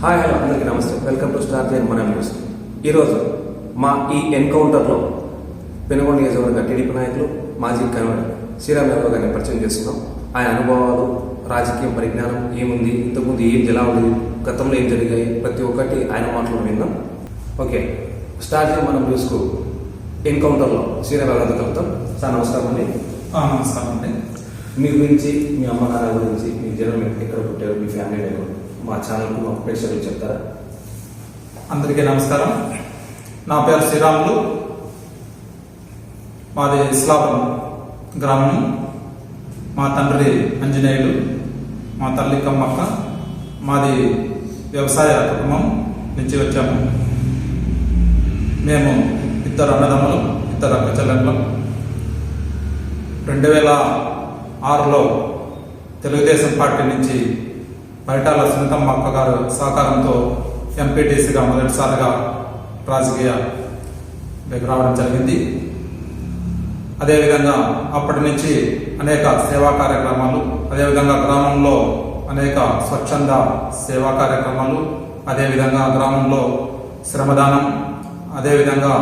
Hi hello అందరికీ నమస్తే. Welcome to star Jain మన న్యూస్. ఈరోజు మా ఈ ఎన్కౌంటర్లో పెనుగొండ నియోజకవర్గ టీడీపీ నాయకులు మాజీ కన్వీనర్ శ్రీరామ్ యాదవ్ గారిని పరిచయం చేస్తున్నాం. ఆయన అనుభవాలు రాజకీయ పరిజ్ఞానం ఏముంది ఇంతకుముందు ఏం ఎలా ఉంది గతంలో ఏం జరిగాయి ప్రతి ఒక్కటి ఆయన మాటలు విన్నాం. ఓకే స్టార్ జైన్ మన న్యూస్కు ఎన్కౌంటర్లో శ్రీరామ్ యాదవ్ కలుద్దాం. సార్ నమస్కారం అండి. నమస్కారం అండి. మీ గురించి మీ అమ్మ నాన్న గురించి మీ జనం ఎక్కడ పుట్టారు మీ ఫ్యామిలీ ఎవరు మా ఛానల్కు మాకు ప్రేక్షకులు చెప్తారా? అందరికీ నమస్కారం. నా పేరు శ్రీరాములు. మాది ఇస్లాపురం గ్రామం. మా తండ్రి ఆంజనేయులు మా తల్లి కమ్మక్క. మాది వ్యవసాయ కుటుంబం నుంచి వచ్చాము. మేము ఇద్దరు అన్నదమ్ములు ఇద్దరు అక్క చెల్లెళ్ళం. రెండు వేల ఆరులో తెలుగుదేశం పార్టీ నుంచి బయటాల సునీతమ్మ అక్క గారు సహకారంతో ఎంపీటీసీగా మొదటిసారిగా రాజకీయ రావడం జరిగింది. అదేవిధంగా అప్పటి నుంచి అనేక సేవా కార్యక్రమాలు అదేవిధంగా గ్రామంలో అనేక స్వచ్ఛంద సేవా కార్యక్రమాలు అదేవిధంగా గ్రామంలో శ్రమదానం అదేవిధంగా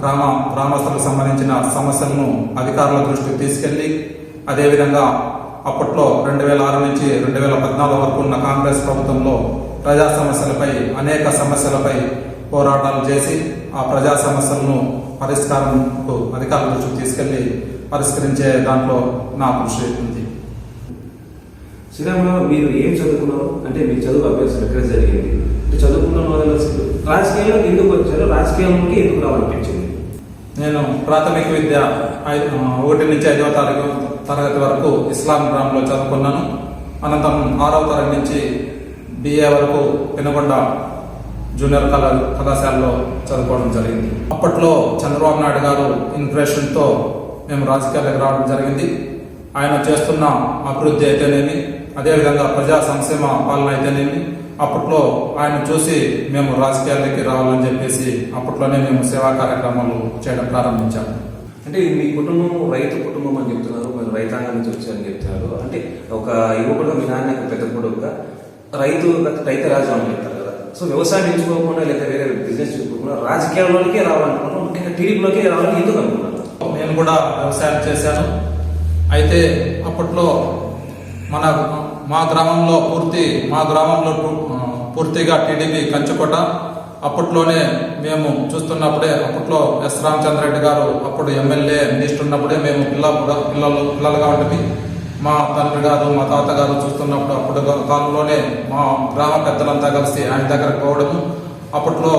గ్రామ గ్రామస్తులకు సంబంధించిన సమస్యలను అధికారుల దృష్టికి తీసుకెళ్ళి అదేవిధంగా అప్పట్లో రెండు వేల ఆరు నుంచి రెండు వేల పద్నాలుగు వరకు ఉన్న కాంగ్రెస్ ప్రభుత్వంలో ప్రజా సమస్యలపై అనేక సమస్యలపై పోరాటాలు చేసి ఆ ప్రజా సమస్యలను పరిష్కారంకు అధికారుల దృష్టికి తీసుకెళ్ళి పరిష్కరించే దాంట్లో నా కృషి ఉంది. శ్రీరామరావు మీరు ఏం చదువుకున్నారు? అంటే మీ చదువు అభ్యాసం ఎక్కడ జరిగింది. చదువుకున్న రాజకీయాలకు రాజకీయాల్లో ఎందుకు వచ్చారు రాజకీయాలకి ఎందుకు రావాలనిపించింది? నేను ప్రాథమిక విద్య ఒకటి నుంచి ఐదవ తరగతి తరగతి వరకు ఇస్లాం గ్రామంలో చదువుకున్నాను. అనంతరం ఆరవ తరగతి నుంచి బిఏ వరకు పెనుగొండ జూనియర్ కళా కళాశాలలో చదువుకోవడం జరిగింది. అప్పట్లో చంద్రబాబు నాయుడు గారు ఇన్స్పిరేషన్తో మేము రాజకీయాలకు రావడం జరిగింది. ఆయన చేస్తున్న అభివృద్ధి అయితేనేమి అదేవిధంగా ప్రజా సంక్షేమ పాలన అయితేనేమి అప్పట్లో ఆయన చూసి మేము రాజకీయాలకి రావాలని చెప్పేసి అప్పట్లోనే మేము సేవా కార్యక్రమాలు చేయడం ప్రారంభించాము. అంటే మీ కుటుంబం రైతు కుటుంబం అని చెప్తున్నారు మీరు రైతాంగం నుంచి వచ్చారని చెప్తున్నారు. అంటే ఒక యువకుడు మీ నాన్న పెద్ద కొడుకుగా రైతు రైతు రాజు అని చెప్తారు కదా. సో వ్యవసాయం ఎంచుకోకుండా లేదా వేరే బిజినెస్ చూసుకోకుండా రాజకీయాల్లోకే రావాలనుకున్నాను ముఖ్యంగా టీడీపీలోకే రావాలని ఎందుకు అనుకున్నాను నేను కూడా వ్యవసాయం చేశాను. అయితే అప్పట్లో మన మా గ్రామంలో పూర్తి మా గ్రామంలో పూర్తిగా టీడీపీ కంచుకోట. అప్పట్లోనే మేము చూస్తున్నప్పుడే అప్పట్లో ఎస్ రామచంద్రరెడ్డి గారు అప్పుడు ఎమ్మెల్యే మినిస్టర్ ఉన్నప్పుడే మేము పిల్ల పిల్లలు పిల్లలుగా ఉంటుంది మా తండ్రి గారు మా తాత గారు చూస్తున్నప్పుడు అప్పుడు కాలంలోనే మా గ్రామ పెద్దలంతా కలిసి ఆయన దగ్గరకు పోవడము. అప్పట్లో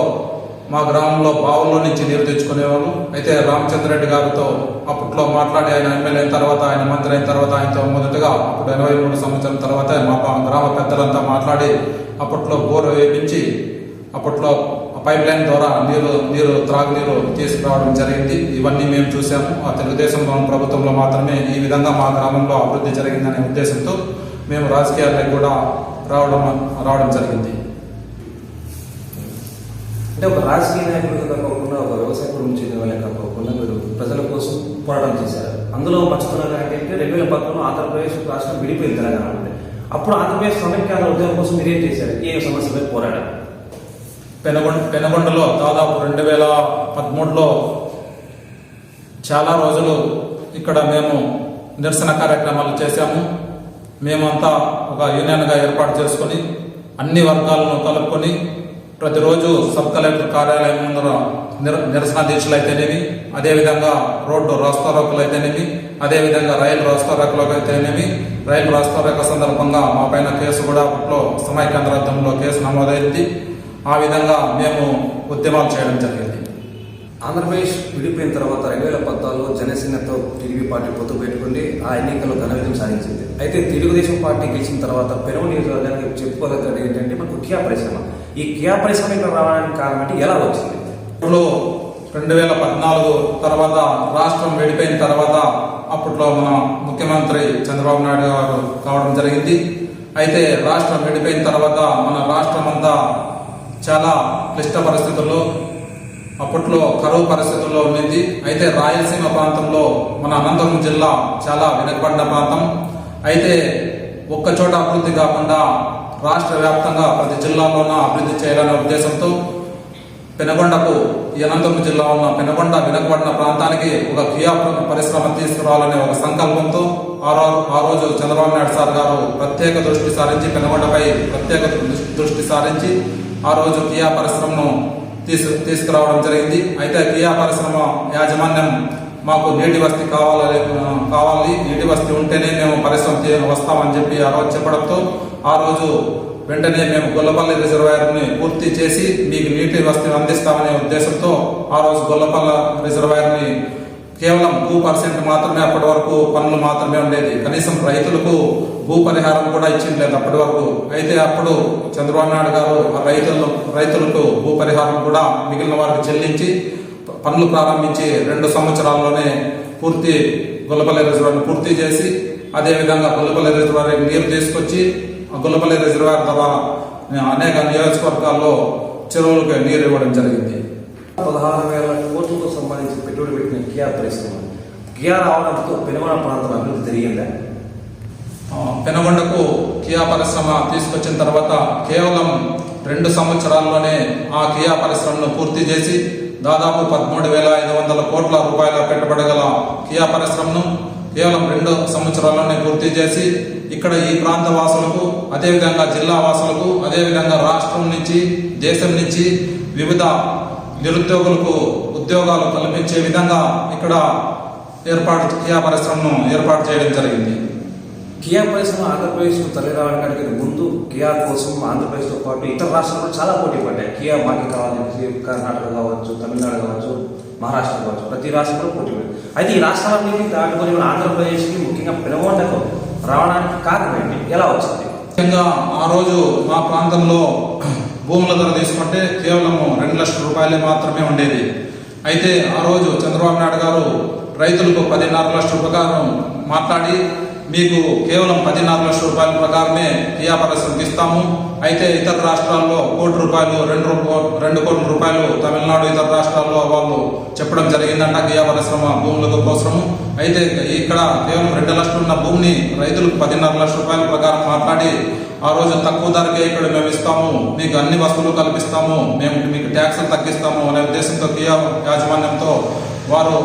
మా గ్రామంలో బావుల్లో నుంచి నీరు తెచ్చుకునేవాళ్ళు. అయితే రామచంద్రరెడ్డి గారితో అప్పట్లో మాట్లాడి ఆయన ఎమ్మెల్యే అయిన తర్వాత ఆయన మంత్రి అయిన తర్వాత ఆయనతో మొదటగా అప్పుడు ఎనభై మూడు సంవత్సరం తర్వాత మా గ్రామ పెద్దలంతా మాట్లాడి అప్పట్లో బోరు వేపించి అప్పట్లో పైప్ లైన్ ద్వారా నీరు నీరు త్రాగునీరు తీసుకురావడం జరిగింది. ఇవన్నీ మేము చూసాము ఆ తెలుగుదేశం ప్రభుత్వంలో మాత్రమే ఈ విధంగా మా గ్రామంలో అభివృద్ధి జరిగిందనే ఉద్దేశంతో మేము రాజకీయాలకు కూడా రావడం రావడం జరిగింది. అంటే ఒక రాజకీయ నాయకుడిగా కాకుండా ఒక వ్యవసాయ కుటుంబం చెందిన వాళ్ళే కాకుండా మీరు ప్రజల కోసం పోరాటం చేశారు. అందులో మర్చిపోయిన ఏంటంటే రెండు వేల పదకొండులో ఆంధ్రప్రదేశ్ రాష్ట్రం విడిపోయిన తెలంగాణ అంటే. అప్పుడు ఆంధ్రప్రదేశ్ సమైక్యాంధ్ర ఉద్యోగం కోసం మీరు ఏం చేశారు? ఏ సమస్యపై పోరాడారు? పెనగొండ పెనగొండలో దాదాపు రెండు వేల పదమూడులో చాలా రోజులు ఇక్కడ మేము నిరసన కార్యక్రమాలు చేశాము. మేమంతా ఒక యూనియన్గా ఏర్పాటు చేసుకొని అన్ని వర్గాలను కలుపుకొని ప్రతిరోజు సబ్ కలెక్టర్ కార్యాలయం ముందర నిర నిరసన దీక్షలు అయితేనేవి అదేవిధంగా రోడ్డు రాస్తారోకులు అయితేనేవి అదేవిధంగా రైలు రాస్తారోకులకు అయితేనేవి రైలు రాస్తారోక సందర్భంగా మా పైన కేసు కూడా అప్పట్లో సమైకేంద్రార్థంలో కేసు నమోదైంది. ఆ విధంగా మేము ఉద్యమాలు చేయడం జరిగింది. ఆంధ్రప్రదేశ్ విడిపోయిన తర్వాత రెండు వేల పద్నాలుగులో జనసేనతో టీడీపీ పార్టీ పొత్తు పెట్టుకుంది ఆ ఎన్నికల్లో ఘన విజయం సాధించింది. అయితే తెలుగుదేశం పార్టీ గెలిచిన తర్వాత పెరుగు నియోజకవర్గానికి చెప్పుకోదగ్గది ఏంటంటే మనకు కియా పరిశ్రమ. ఈ కియా పరిశ్రమ ఇక్కడ రావడానికి కారణం అంటే ఎలా వచ్చింది? ఇప్పుడు రెండు వేల పద్నాలుగు తర్వాత రాష్ట్రం విడిపోయిన తర్వాత అప్పట్లో మన ముఖ్యమంత్రి చంద్రబాబు నాయుడు గారు కావడం జరిగింది. అయితే రాష్ట్రం విడిపోయిన తర్వాత మన రాష్ట్రం అంతా చాలా క్లిష్ట పరిస్థితుల్లో అప్పట్లో కరువు పరిస్థితుల్లో ఉండింది. అయితే రాయలసీమ ప్రాంతంలో మన అనంతపురం జిల్లా చాలా వెనుకబడిన ప్రాంతం. అయితే ఒక్క చోట అభివృద్ధి కాకుండా రాష్ట్ర వ్యాప్తంగా ప్రతి జిల్లాలోన అభివృద్ధి చేయాలనే ఉద్దేశంతో పెనగొండకు ఈ అనంతపురం జిల్లా ఉన్న పెనగొండ వెనుకబడిన ప్రాంతానికి ఒక క్రియా పరిశ్రమ తీసుకురావాలనే ఒక సంకల్పంతో ఆ ఆ రోజు చంద్రబాబు నాయుడు సార్ గారు ప్రత్యేక దృష్టి సారించి పెనగొండపై ప్రత్యేక దృష్టి సారించి ఆ రోజు కియా పరిశ్రమను తీసు తీసుకురావడం జరిగింది. అయితే కియా పరిశ్రమ యాజమాన్యం మాకు నీటి వసతి కావాలి కావాలి. నీటి వసతి ఉంటేనే మేము పరిశ్రమ వస్తామని చెప్పి ఆ రోజు చెప్పడంతో ఆ రోజు వెంటనే మేము గొల్లపల్లి రిజర్వాయర్ని పూర్తి చేసి మీకు నీటి వసతిని అందిస్తామనే ఉద్దేశంతో ఆ రోజు గొల్లపల్ల రిజర్వాయర్ని కేవలం టూ పర్సెంట్ మాత్రమే అప్పటి వరకు పనులు మాత్రమే ఉండేది. కనీసం రైతులకు భూ పరిహారం కూడా ఇచ్చింది లేదు అప్పటి వరకు. అయితే అప్పుడు చంద్రబాబు నాయుడు గారు ఆ రైతులు రైతులకు భూ పరిహారం కూడా మిగిలిన వారికి చెల్లించి పనులు ప్రారంభించి రెండు సంవత్సరాల్లోనే పూర్తి గొల్లపల్లి రిజర్వాయర్ని పూర్తి చేసి అదేవిధంగా గొల్లపల్లి రిజర్వాయర్ నీరు తీసుకొచ్చి ఆ గొల్లపల్లి రిజర్వాయర్ ద్వారా అనేక నియోజకవర్గాల్లో చెరువులకు నీరు ఇవ్వడం జరిగింది. పదహారు వేల కోట్లతో సంబంధించి పెట్టుబడి పెట్టిన కియా పరిశ్రమ కియా రావడంతో పెనుగొండ ప్రాంతం అభివృద్ధి జరిగిందా? పెనుగొండకు కియా పరిశ్రమ తీసుకొచ్చిన తర్వాత కేవలం రెండు సంవత్సరాల్లోనే ఆ కియా పరిశ్రమను పూర్తి చేసి దాదాపు పదమూడు వేల ఐదు వందల కోట్ల రూపాయల పెట్టుబడి గల కియా పరిశ్రమను కేవలం రెండు సంవత్సరాల్లోనే పూర్తి చేసి ఇక్కడ ఈ ప్రాంత వాసులకు అదేవిధంగా జిల్లా వాసులకు అదేవిధంగా రాష్ట్రం నుంచి దేశం నుంచి వివిధ నిరుద్యోగులకు ఉద్యోగాలు కల్పించే విధంగా ఇక్కడ ఏర్పాటు కియా పరిశ్రమను ఏర్పాటు చేయడం జరిగింది. కియా పరిశ్రమ ఆంధ్రప్రదేశ్ తల్లి రావడానికి ముందు కియా కోసం ఆంధ్రప్రదేశ్తో పాటు ఇతర రాష్ట్రాలు చాలా పోటీ పడ్డాయి. కియా మాకి కావాలని కర్ణాటక కావచ్చు తమిళనాడు కావచ్చు మహారాష్ట్ర కావచ్చు ప్రతి రాష్ట్రంలో పోటీ పడింది అయితే ఈ రాష్ట్రాలన్నింటినీ దాటుకొని ఆంధ్రప్రదేశ్కి ముఖ్యంగా పెనుగొండకు రావడానికి కారణం ఏంటి? ఎలా వచ్చింది? ముఖ్యంగా ఆ రోజు మా ప్రాంతంలో భూముల ధర తీసుకుంటే కేవలం రెండు లక్షల రూపాయలే మాత్రమే ఉండేది. అయితే ఆ రోజు చంద్రబాబు నాయుడు గారు రైతులకు పదిన్నర లక్షల ప్రకారం మాట్లాడి మీకు కేవలం పదిన్నర లక్షల రూపాయల ప్రకారమే కియా పరిశ్రమకి ఇస్తాము. అయితే ఇతర రాష్ట్రాల్లో కోటి రూపాయలు రెండు రెండు కోట్ల రూపాయలు తమిళనాడు ఇతర రాష్ట్రాల్లో వాళ్ళు చెప్పడం జరిగిందంట కియా పరిశ్రమ భూములకు కోసము. అయితే ఇక్కడ కేవలం రెండు లక్షలు ఉన్న భూమిని రైతులకు పదిన్నర లక్షల రూపాయల ప్రకారం మాట్లాడి ఆ రోజు తక్కువ ధరకే ఇక్కడ మేము ఇస్తాము మీకు అన్ని వస్తువులు కల్పిస్తాము మేము మీకు ట్యాక్సులు తగ్గిస్తాము అనే ఉద్దేశంతో కియా యాజమాన్యంతో వారు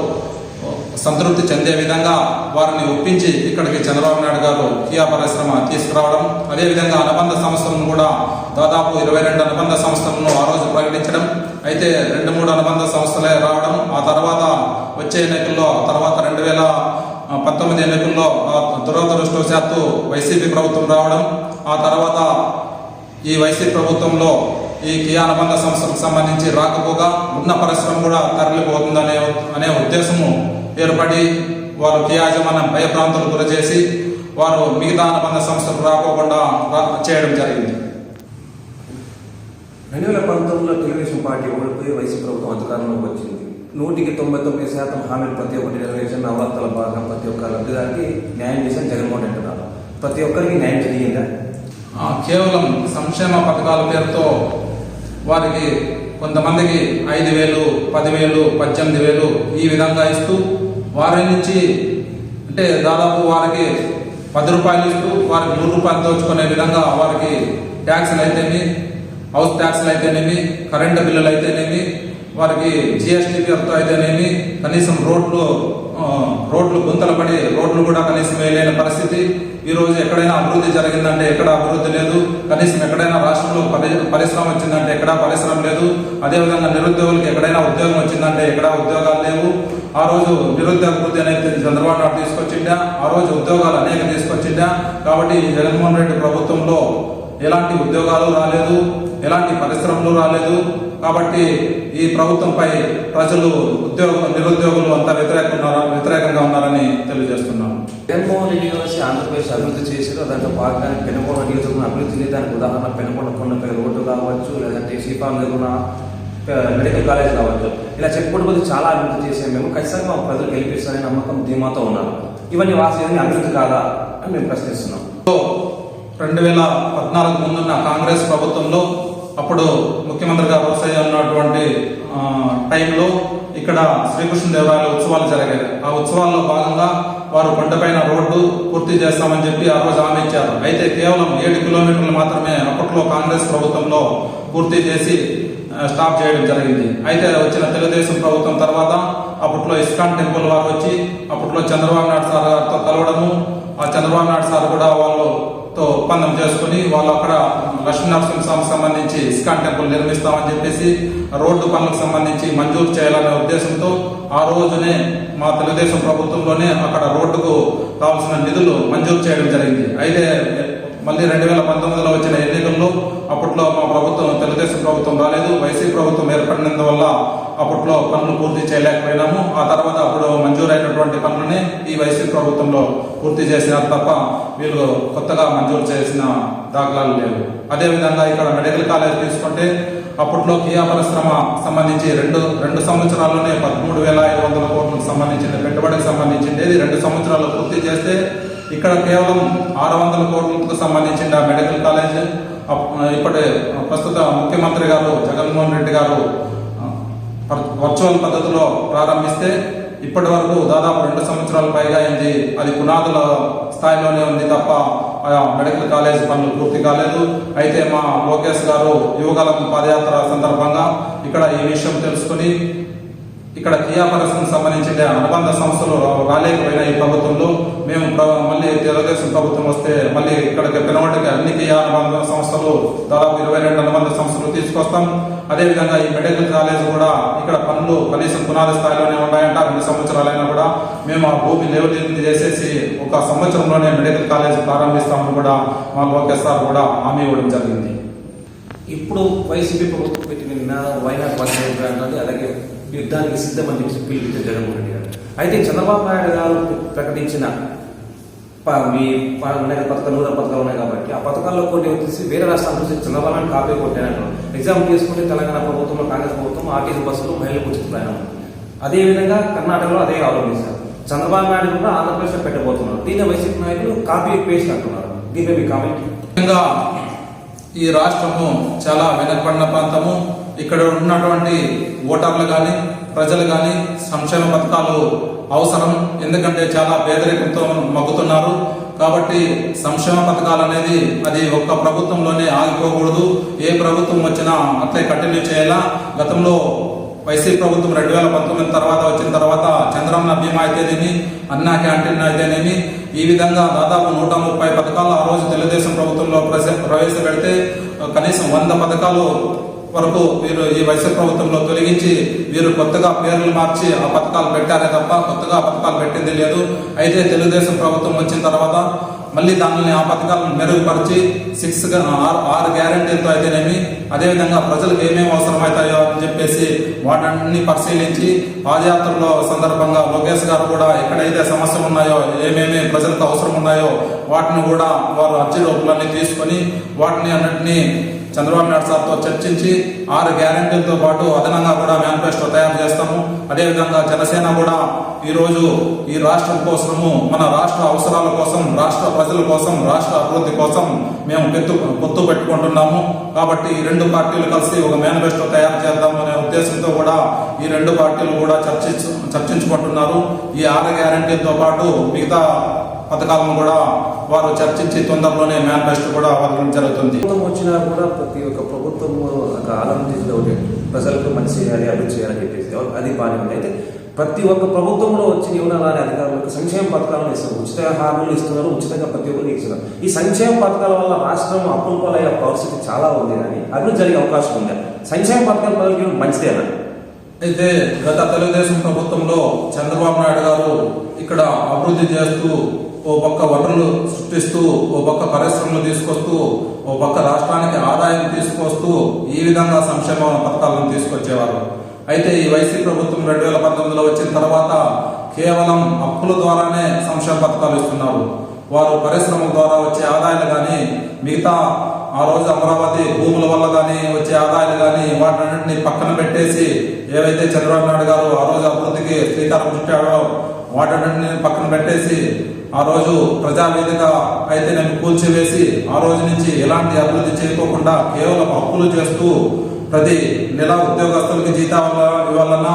సంతృప్తి చెందే విధంగా వారిని ఒప్పించి ఇక్కడికి చంద్రబాబు నాయుడు గారు కియా పరిశ్రమ తీసుకురావడం. అదేవిధంగా అనుబంధ సంస్థలను కూడా దాదాపు ఇరవై రెండు అనుబంధ సంస్థలను ఆ రోజు ప్రకటించడం. అయితే రెండు మూడు అనుబంధ సంస్థలే రావడం. ఆ తర్వాత వచ్చే ఎన్నికల్లో తర్వాత రెండు వేల పంతొమ్మిది ఎన్నికల్లో దురదృష్టవశాత్తు వైసీపీ ప్రభుత్వం రావడం. ఆ తర్వాత ఈ వైసీపీ ప్రభుత్వంలో ఈ కియా అనుబంధ సంస్థలకు సంబంధించి రాకపోగా ఉన్న పరిశ్రమ కూడా తరలిపోతుందనే అనే ఉద్దేశము ఏర్పడి వారు కియా యాజమాన్యం భయభ్రాంతులు గురి చేసి వారు మిగతా అనుబంధ సంస్థలు రాకోకుండా చేయడం జరిగింది. రెండు వేల పంతొమ్మిదిలో తెలుగుదేశం పార్టీ ఓడిపోయి వైసీపీ ప్రభుత్వం అధికారంలోకి వచ్చింది. నూటికి తొంభై తొమ్మిది శాతం హామీలు ప్రతి ఒక్కటి నెరవేర్చిన నవరత్నాల భాగం ప్రతి ఒక్క లబ్ధిదారికి న్యాయం చేసిన జగన్మోహన్ రెడ్డి గారు. ప్రతి ఒక్కరికి న్యాయం జరిగిందా ఆ, కేవలం సంక్షేమ పథకాల పేరుతో వారికి కొంతమందికి ఐదు వేలు పదివేలు పద్దెనిమిది వేలు ఈ విధంగా ఇస్తూ వారి నుంచి అంటే దాదాపు వారికి పది రూపాయలు ఇస్తూ వారికి నూరు రూపాయలు దోచుకునే విధంగా వారికి ట్యాక్స్లు అయితేనేమి హౌస్ ట్యాక్స్లు అయితేనేమి కరెంటు బిల్లులు అయితేనేమి వారికి జిఎస్టీ అర్థం అయితేనేమి కనీసం రోడ్లు రోడ్లు గుంతలు పడి రోడ్లు కూడా కనీసం వేయలేని పరిస్థితి. ఈ రోజు ఎక్కడైనా అభివృద్ధి జరిగిందంటే ఎక్కడ అభివృద్ధి లేదు. కనీసం ఎక్కడైనా రాష్ట్రంలో పరి పరిశ్రమ వచ్చిందంటే ఎక్కడ పరిశ్రమ లేదు. అదేవిధంగా నిరుద్యోగులకు ఎక్కడైనా ఉద్యోగం వచ్చిందంటే ఎక్కడ ఉద్యోగాలు లేవు. ఆ రోజు నిరుద్యోగ వృద్ధి అనేది చంద్రబాబు నాయుడు తీసుకొచ్చిండా? ఆ రోజు ఉద్యోగాలు అనేక తీసుకొచ్చిండా? కాబట్టి జగన్మోహన్ రెడ్డి ప్రభుత్వంలో ఎలాంటి ఉద్యోగాలు రాలేదు ఎలాంటి పరిశ్రమలు రాలేదు. కాబట్టి ఈ ప్రభుత్వంపై ప్రజలు ఉద్యోగ నిరుద్యోగులు అంతా వ్యతిరేక ఉన్నారా వ్యతిరేకంగా ఉన్నారని తెలియజేస్తున్నాను. జగన్మోహన్ రెడ్డి గారు వచ్చి ఆంధ్రప్రదేశ్ అభివృద్ధి చేశారు దాంట్లో భాగంగా పెనుగొండ నియోజకవర్గం అభివృద్ధి చేయడానికి ఉదాహరణ పెనుగొండ కొండపై రోడ్డు కావచ్చు లేదంటే శ్రీపాం దగ్గర మెడికల్ కాలేజ్ కావచ్చు. ఇలా చెప్పుకుంటూ పోతే చాలా అభివృద్ధి చేసాం మేము. ఖచ్చితంగా మా ప్రజలు గెలిపిస్తారనే నమ్మకం ధీమాతో ఉన్నారు ఇవన్నీ వాస్తవాన్ని అభివృద్ధి కాదా అని మేము ప్రశ్నిస్తున్నాం. రెండు వేల పద్నాలుగు ముందున్న కాంగ్రెస్ ప్రభుత్వంలో అప్పుడు ముఖ్యమంత్రిగా రోసయ్య ఉన్నటువంటి టైంలో ఇక్కడ శ్రీకృష్ణదేవరాయల ఉత్సవాలు జరిగాయి. ఆ ఉత్సవాల్లో భాగంగా వారు కొండపైన రోడ్డు పూర్తి చేస్తామని చెప్పి ఆ రోజు హామీ ఇచ్చారు. అయితే కేవలం ఏడు కిలోమీటర్లు మాత్రమే అప్పట్లో కాంగ్రెస్ ప్రభుత్వంలో పూర్తి చేసి స్టాప్ చేయడం జరిగింది. అయితే వచ్చిన తెలుగుదేశం ప్రభుత్వం తర్వాత అప్పట్లో ఇస్కాన్ టెంపుల్ వారు వచ్చి అప్పట్లో చంద్రబాబు నాయుడు సార్ గారితో కలవడము ఆ చంద్రబాబు నాయుడు సార్ కూడా వాళ్ళు తో ఒప్పందం చేసుకుని వాళ్ళు అక్కడ లక్ష్మీనరసింహ స్వామికి సంబంధించి ఇస్కాన్ టెంపుల్ నిర్మిస్తామని చెప్పేసి రోడ్డు పనులకు సంబంధించి మంజూరు చేయాలనే ఉద్దేశంతో ఆ రోజునే మా తెలుగుదేశం ప్రభుత్వంలోనే అక్కడ రోడ్డుకు కావాల్సిన నిధులు మంజూరు చేయడం జరిగింది. అయితే మళ్ళీ రెండు వేల పంతొమ్మిదిలో వచ్చిన ఎన్నికల్లో అప్పట్లో మా ప్రభుత్వం తెలుగుదేశం ప్రభుత్వం రాలేదు. వైసీపీ ప్రభుత్వం ఏర్పడినందువల్ల అప్పట్లో పనులు పూర్తి చేయలేకపోయినాము. ఆ తర్వాత అప్పుడు మంజూరైనటువంటి పనులని ఈ వైసీపీ ప్రభుత్వంలో పూర్తి చేసినారు తప్ప వీళ్ళు కొత్తగా మంజూరు చేసిన దాఖలాలు లేవు. అదేవిధంగా ఇక్కడ మెడికల్ కాలేజ్ తీసుకుంటే అప్పట్లో కియా పరిశ్రమ సంబంధించి రెండు రెండు సంవత్సరాల్లోనే పదమూడు వేల ఐదు వందల కోట్లకు సంబంధించిన పెట్టుబడికి సంబంధించింది. ఇది రెండు సంవత్సరాలు పూర్తి చేస్తే ఇక్కడ కేవలం ఆరు వందల కోట్లకు సంబంధించిన మెడికల్ కాలేజ్ ఇప్పటి ప్రస్తుత ముఖ్యమంత్రి గారు జగన్మోహన్ రెడ్డి గారు వర్చువల్ పద్ధతిలో ప్రారంభిస్తే ఇప్పటి వరకు దాదాపు రెండు సంవత్సరాల పైగా అయింది. అది పునాదుల స్థాయిలోనే ఉంది తప్ప ఆ మెడికల్ కాలేజ్ పనులు పూర్తి కాలేదు. అయితే మా లోకేష్ గారు యువగలం పాదయాత్ర సందర్భంగా ఇక్కడ ఈ విషయం తెలుసుకుని ఇక్కడ కియా సంబంధించిన అనుబంధ సంస్థలు రాలేకపోయిన ఈ ప్రభుత్వంలో మేము మళ్ళీ తెలుగుదేశం ప్రభుత్వం వస్తే మళ్ళీ ఇక్కడికి పిలవడానికి అన్ని కియా అనుబంధ సంస్థలు దాదాపు ఇరవై రెండు అనుబంధ సంస్థలు తీసుకొస్తాం. అదేవిధంగా ఈ మెడికల్ కాలేజ్ కూడా ఇక్కడ పనులు కనీసం పునాది స్థాయిలోనే ఉన్నాయంట. రెండు సంవత్సరాలైనా కూడా మేము ఆ భూమి లేవలేని చేసేసి ఒక సంవత్సరంలోనే మెడికల్ కాలేజ్ ప్రారంభిస్తామని కూడా మా లోకేష్ సార్ కూడా హామీ ఇవ్వడం జరిగింది. ఇప్పుడు వైసీపీ ప్రభుత్వం పెట్టిన నినాదం వైనాడు అలాగే యుద్ధానికి సిద్ధమని చెప్పి పిలిపించారు జగన్మోహన్ రెడ్డి గారు అయితే చంద్రబాబు నాయుడు గారు ప్రకటించిన మీ ఉన్నాయి పథకాలు నూతన పథకాలు ఉన్నాయి కాబట్టి ఆ పథకాల్లో కొన్ని వచ్చేసి వేరే రాష్ట్రాల నుంచి చంద్రబాబు నాయుడు కాపీ కొట్టానంటారు ఎగ్జాంపుల్ తీసుకుంటే తెలంగాణ ప్రభుత్వంలో కాంగ్రెస్ ప్రభుత్వం ఆర్టీసీ బస్సులు మహిళలకు ఉచిత ప్రయాణం. అదేవిధంగా కర్ణాటకలో అదే ఆలోచించారు చంద్రబాబు నాయుడు కూడా ఆంధ్రప్రదేశ్లో పెట్టబోతున్నారు. దీన్ని వైసీపీ నాయకులు కాపీ పేస్ట్ అంటున్నారు. దీనిపై మీ కామెంట్? ముఖ్యంగా ఈ రాష్ట్రము చాలా వెనకబడిన ప్రాంతము. ఇక్కడ ఉన్నటువంటి ఓటర్లు కానీ ప్రజలు కానీ సంక్షేమ పథకాలు అవసరం. ఎందుకంటే చాలా పేదరికంతో మగ్గుతున్నారు. కాబట్టి సంక్షేమ పథకాలు అనేది అది ఒక్క ప్రభుత్వంలోనే ఆగిపోకూడదు. ఏ ప్రభుత్వం వచ్చినా అట్లే కంటిన్యూ చేయాలా? గతంలో వైసీపీ ప్రభుత్వం రెండు వేల పంతొమ్మిది తర్వాత వచ్చిన తర్వాత చంద్రన్న బీమా అయితేనేమి అన్నా క్యాంటీన్ అయితేనేమి ఈ విధంగా దాదాపు నూట ముప్పై పథకాలు ఆ రోజు తెలుగుదేశం ప్రభుత్వంలో ప్రవేశపెడితే కనీసం వంద పథకాలు వరకు వీరు ఈ వైసీపీ ప్రభుత్వంలో తొలగించి వీరు కొత్తగా పేర్లు మార్చి ఆ పథకాలు పెట్టారే తప్ప కొత్తగా పథకాలు పెట్టింది లేదు. అయితే తెలుగుదేశం ప్రభుత్వం వచ్చిన తర్వాత మళ్ళీ దానిని ఆ పథకాలను మెరుగుపరిచి సిక్స్ ఆరు ఆరు గ్యారంటీలతో అయితేనేమి అదేవిధంగా ప్రజలకు ఏమేమి అవసరమవుతాయో అని చెప్పేసి వాటన్ని పరిశీలించి పాదయాత్రలో సందర్భంగా లోకేష్ గారు కూడా ఎక్కడైతే సమస్యలు ఉన్నాయో ఏమేమి ప్రజలకు అవసరం ఉన్నాయో వాటిని కూడా వారు అర్జీ రూపులన్నీ తీసుకొని వాటిని అన్నింటినీ చంద్రబాబు నాయుడు సార్తో చర్చించి ఆరు గ్యారంటీలతో పాటు అదనంగా కూడా మేనిఫెస్టో తయారు చేస్తాము. అదేవిధంగా జనసేన కూడా ఈరోజు ఈ రాష్ట్రం కోసము మన రాష్ట్ర అవసరాల కోసం రాష్ట్ర ప్రజల కోసం రాష్ట్ర అభివృద్ధి కోసం మేము పెత్తు పొత్తు పెట్టుకుంటున్నాము. కాబట్టి ఈ రెండు పార్టీలు కలిసి ఒక మేనిఫెస్టో తయారు చేద్దాం అనే ఉద్దేశంతో కూడా ఈ రెండు పార్టీలు కూడా చర్చించు చర్చించుకుంటున్నారు. ఈ ఆరు గ్యారంటీలతో పాటు మిగతా పథకాలను కూడా వారు చర్చించి తొందరలోనే మేనిఫెస్టో కూడా వర్గం జరుగుతుంది. ప్రభుత్వం వచ్చినా కూడా ప్రతి ఒక్క ప్రభుత్వం ఒక ఆలోచించేది ఒకటి ప్రజలకు మంచి చేయాలి అభివృద్ధి చేయాలని చెప్పేసి అది బాగానే ఉంది. అయితే ప్రతి ఒక్క ప్రభుత్వంలో వచ్చి ఎవరైనా రాని అధికారులకు సంక్షేమ పథకాలను ఇస్తారు ఉచిత హామీలు ఇస్తున్నారు ఉచితంగా ప్రతి ఒక్కరికి ఇస్తున్నారు. ఈ సంక్షేమ పథకాల వల్ల రాష్ట్రం అప్పుల పాలయ్యే పరిస్థితి చాలా ఉంది కానీ అభివృద్ధి జరిగే అవకాశం ఉంది. సంక్షేమ పథకాలు ప్రజలకి మంచిదేనా అయితే గత తెలుగుదేశం ప్రభుత్వంలో చంద్రబాబు నాయుడు గారు ఇక్కడ అభివృద్ధి చేస్తూ ఓ పక్క వనరులు సృష్టిస్తూ ఓ పక్క పరిశ్రమలు తీసుకొస్తూ ఓ పక్క రాష్ట్రానికి ఆదాయం తీసుకొస్తూ ఈ విధంగా సంక్షేమ పథకాలను తీసుకొచ్చేవారు. అయితే ఈ వైసీ ప్రభుత్వం రెండు వేల పంతొమ్మిదిలో వచ్చిన తర్వాత కేవలం అప్పుల ద్వారానే సంక్షేమ పథకాలు ఇస్తున్నారు. వారు పరిశ్రమల ద్వారా వచ్చే ఆదాయాలు కానీ మిగతా ఆ రోజు అమరావతి భూముల వల్ల కానీ వచ్చే ఆదాయాలు కానీ వాటిని పక్కన పెట్టేసి ఏవైతే చంద్రబాబు నాయుడు గారు ఆ రోజు అభివృద్ధికి శ్రీకారం చుట్టాడో వాటిని పక్కన పెట్టేసి ఆ రోజు ప్రజావేదిక అయితే నేను కూల్చివేసి ఆ రోజు నుంచి ఎలాంటి అభివృద్ధి చేయకోకుండా కేవలం అప్పులు చేస్తూ ప్రతి నెల ఉద్యోగస్తులకి జీతాల ఇవ్వాలన్నా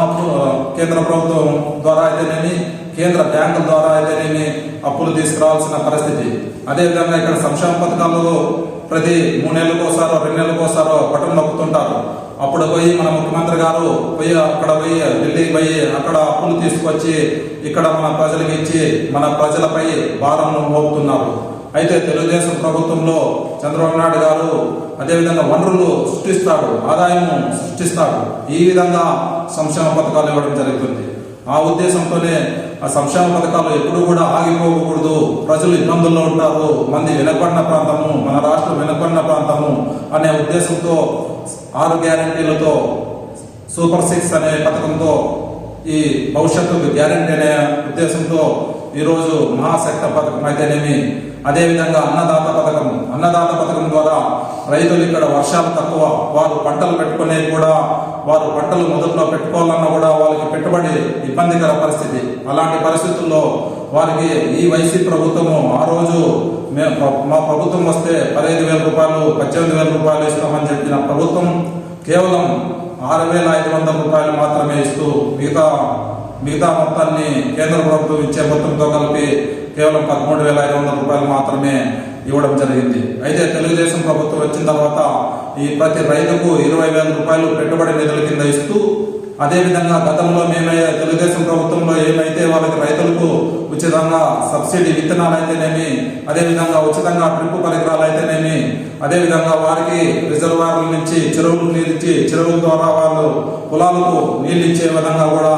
కేంద్ర ప్రభుత్వం ద్వారా అయితేనేమి కేంద్ర బ్యాంకుల ద్వారా అయితేనేమి అప్పులు తీసుకురావాల్సిన పరిస్థితి. అదేవిధంగా ఇక్కడ సంక్షేమ పథకాలు ప్రతి మూడు నెలలకోసారో రెండు నెలలకోసారో పట్టం నొక్కుతుంటారు. అప్పుడు పోయి మన ముఖ్యమంత్రి గారు పోయి అక్కడ పోయి ఢిల్లీకి పోయి అక్కడ అప్పులు తీసుకొచ్చి ఇక్కడ మన ప్రజలకు ఇచ్చి మన ప్రజలపై భారం మోపుతున్నారు. అయితే తెలుగుదేశం ప్రభుత్వంలో చంద్రబాబు నాయుడు గారు అదేవిధంగా వనరులు సృష్టిస్తాడు ఆదాయం సృష్టిస్తాడు. ఈ విధంగా సంక్షేమ పథకాలు ఇవ్వడం జరుగుతుంది. ఆ ఉద్దేశంతోనే ఆ సంక్షేమ పథకాలు ఎప్పుడు కూడా ఆగిపోకూడదు. ప్రజలు ఇబ్బందుల్లో ఉంటారు. మంది వెనకబడిన ప్రాంతము మన రాష్ట్రం వెనకబడిన ప్రాంతము అనే ఉద్దేశంతో ఆరు గ్యారంటీలతో సూపర్ సిక్స్ అనే పథకంతో ఈ భవిష్యత్తుకు గ్యారంటీ అనే ఉద్దేశంతో ఈరోజు మహాశక్త పథకం అయితేనేమి? అదేవిధంగా అన్నదాత పథకం. అన్నదాత పథకం ద్వారా రైతులు ఇక్కడ వర్షాలు తక్కువ వారు పంటలు పెట్టుకునే కూడా వారు పంటలు మొదట్లో పెట్టుకోవాలన్నా కూడా వాళ్ళకి పెట్టుబడి ఇబ్బందికర పరిస్థితి. అలాంటి పరిస్థితుల్లో వారికి ఈ వైసీ ప్రభుత్వము ఆ రోజు మేము మా ప్రభుత్వం వస్తే పదహైదు వేల రూపాయలు పద్దెనిమిది వేల రూపాయలు ఇస్తామని చెప్పిన ప్రభుత్వం కేవలం ఆరు వేల ఐదు వందల రూపాయలు మాత్రమే ఇస్తూ మిగతా మిగతా మొత్తాన్ని కేంద్ర ప్రభుత్వం ఇచ్చే మొత్తంతో కలిపి కేవలం పదమూడు వేల ఐదు వందల రూపాయలు మాత్రమే ఇవ్వడం జరిగింది. అయితే తెలుగుదేశం ప్రభుత్వం వచ్చిన తర్వాత ఈ ప్రతి రైతుకు ఇరవై వేల రూపాయలు పెట్టుబడి నిధుల కింద ఇస్తూ అదేవిధంగా గతంలో మేమే తెలుగుదేశం ప్రభుత్వంలో ఏమైతే వాళ్ళకి రైతులకు ఉచితంగా సబ్సిడీ విత్తనాలు అయితేనేమి అదేవిధంగా ఉచితంగా డ్రిప్ పరికరాలు అయితేనేమి అదేవిధంగా వారికి రిజర్వాయర్ల నుంచి చెరువులు నీళ్ళు చెరువుల ద్వారా వాళ్ళు పొలాలకు నీళ్ళు ఇచ్చే విధంగా కూడా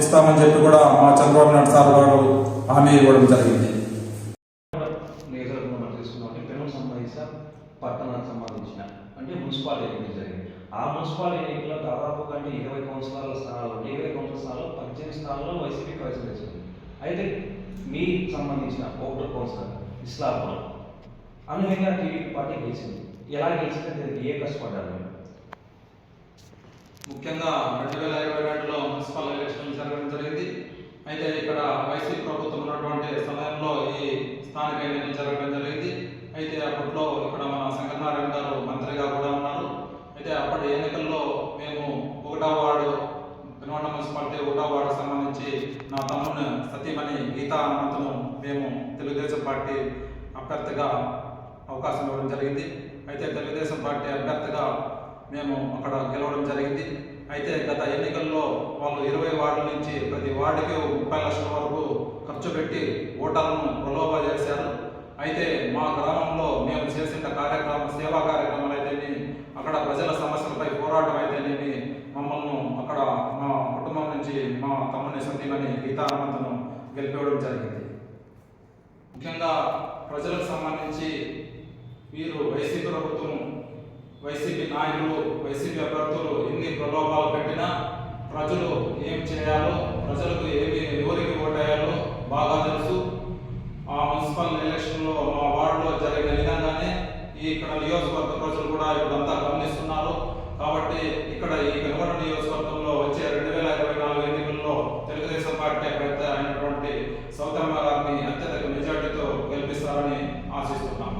ఇస్తామని చెప్పి కూడా మా చంద్రబాబు నాయుడు సార్ గారు హామీ ఇవ్వడం జరిగింది నియోజకవర్గంలో మనం తీసుకున్నామంటే పెనుకు సంబంధించిన పట్టణానికి సంబంధించిన అంటే మున్సిపాలిటీ ఎన్నికలు జరిగాయి ఆ మున్సిపాలిటీ ఎన్నికల్లో దాదాపు కంటే ఇరవై కౌన్సిలర్ల స్థానాలు ఉంటే ఇరవై కౌన్సిలర్ స్థానాల్లో పద్దెనిమిది స్థానాల్లో వైసీపీ కవచం తెచ్చింది అయితే మీ సంబంధించిన ఓటర్ కౌన్సిలర్ ఇస్లాంపురం అనుగుణంగా టీడీపీ పార్టీ గెలిచింది. ఎలా గెలిచిందో దీనికి ఏ కష్టపడ్డారు ముఖ్యంగా రెండు వేల ఇరవై రెండులో మున్సిపల్ ఎలక్షన్ జరగడం జరిగింది. అయితే ఇక్కడ వైసీపీ ప్రభుత్వం ఉన్నటువంటి సమయంలో ఈ స్థానిక ఎన్నికలు జరగడం జరిగింది. అయితే అప్పట్లో ఇక్కడ మన శంకరనారాయణ గారు మంత్రిగా కూడా ఉన్నారు. అయితే అప్పటి ఎన్నికల్లో మేము ఒకటో వార్డు పెనుగొండ మున్సిపాలిటీ ఒకటో వార్డు సంబంధించి నా తమ్ముని సతీమణి గీతా హనుమంతును మేము తెలుగుదేశం పార్టీ అభ్యర్థిగా అవకాశం ఇవ్వడం జరిగింది. అయితే తెలుగుదేశం పార్టీ అభ్యర్థిగా మేము అక్కడ గెలవడం జరిగింది. అయితే గత ఎన్నికల్లో వాళ్ళు ఇరవై వార్డుల నుంచి ప్రతి వార్డుకి ముప్పై లక్షల వరకు ఖర్చు పెట్టి ఓటర్లను ప్రలోభ చేశారు. అయితే మా గ్రామంలో మేము చేసిన కార్యక్రమం సేవా కార్యక్రమాలు అయితేనేమి అక్కడ ప్రజల సమస్యలపై పోరాటం అయితేనేమి మమ్మల్ని మా కుటుంబం నుంచి మా తమ్ముని సతీమణి గీతానంతను గెలిపేయడం జరిగింది. ముఖ్యంగా ప్రజలకు సంబంధించి వీరు వైసీపీ ప్రభుత్వం వైసీపీ నాయకులు వైసీపీ అభ్యర్థులు ఎన్ని ప్రలోభాలు పెట్టినా ప్రజలు ఏం చేయాలో ప్రజలకు ఏమి ఎవరికి ఓటేయాలో బాగా తెలుసు. ఆ మున్సిపల్ ఎలక్షన్లో మా వార్డులో జరిగిన విధంగానే ఈ ఇక్కడ నియోజకవర్గ ప్రజలు కూడా ఇప్పుడంతా గమనిస్తున్నారు. కాబట్టి ఇక్కడ ఈ కనుగొండ నియోజకవర్గంలో వచ్చే రెండు వేల ఇరవై నాలుగు ఎన్నికల్లో తెలుగుదేశం పార్టీ అభ్యర్థి అయినటువంటి సౌతమ్మ గారిని అత్యధిక మెజార్టీతో గెలిపిస్తారని ఆశిస్తున్నాము.